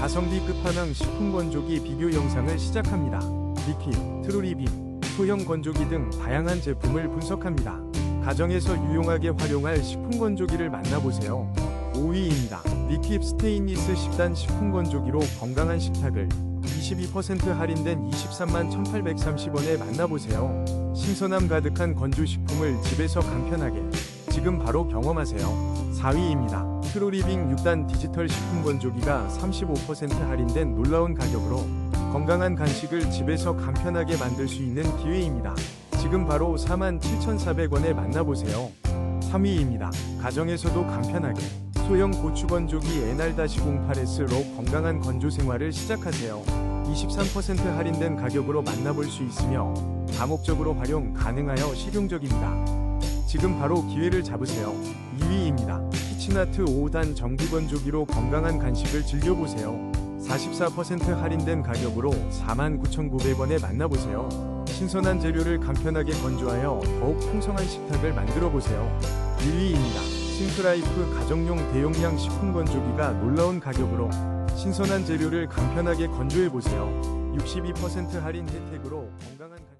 가성비 끝판왕 식품 건조기 비교 영상을 시작합니다. 리퀴, 트루리빙, 소형 건조기 등 다양한 제품을 분석합니다. 가정에서 유용하게 활용할 식품 건조기를 만나보세요. 5위입니다. 리퀴 스테인리스 10단 식품 건조기로 건강한 식탁을 22% 할인된 23만 1830원에 만나보세요. 신선함 가득한 건조식품을 집에서 간편하게 지금 바로 경험하세요. 4위입니다. 트루리빙 6단 디지털 식품 건조기가 35% 할인된 놀라운 가격으로 건강한 간식을 집에서 간편하게 만들 수 있는 기회입니다. 지금 바로 47,400원에 만나보세요. 3위입니다. 가정에서도 간편하게 소형 고추 건조기 NR-08S로 건강한 건조 생활을 시작하세요. 23% 할인된 가격으로 만나볼 수 있으며 다목적으로 활용 가능하여 실용적입니다. 지금 바로 기회를 잡으세요. 2위입니다. 키친아트 5단 전기 건조기로 건강한 간식을 즐겨보세요. 44% 할인된 가격으로 49,900원에 만나보세요. 신선한 재료를 간편하게 건조하여 더욱 풍성한 식탁을 만들어 보세요. 1위입니다. 싱크라이프 가정용 대용량 식품 건조기가 놀라운 가격으로 신선한 재료를 간편하게 건조해 보세요. 62% 할인 혜택으로 건강한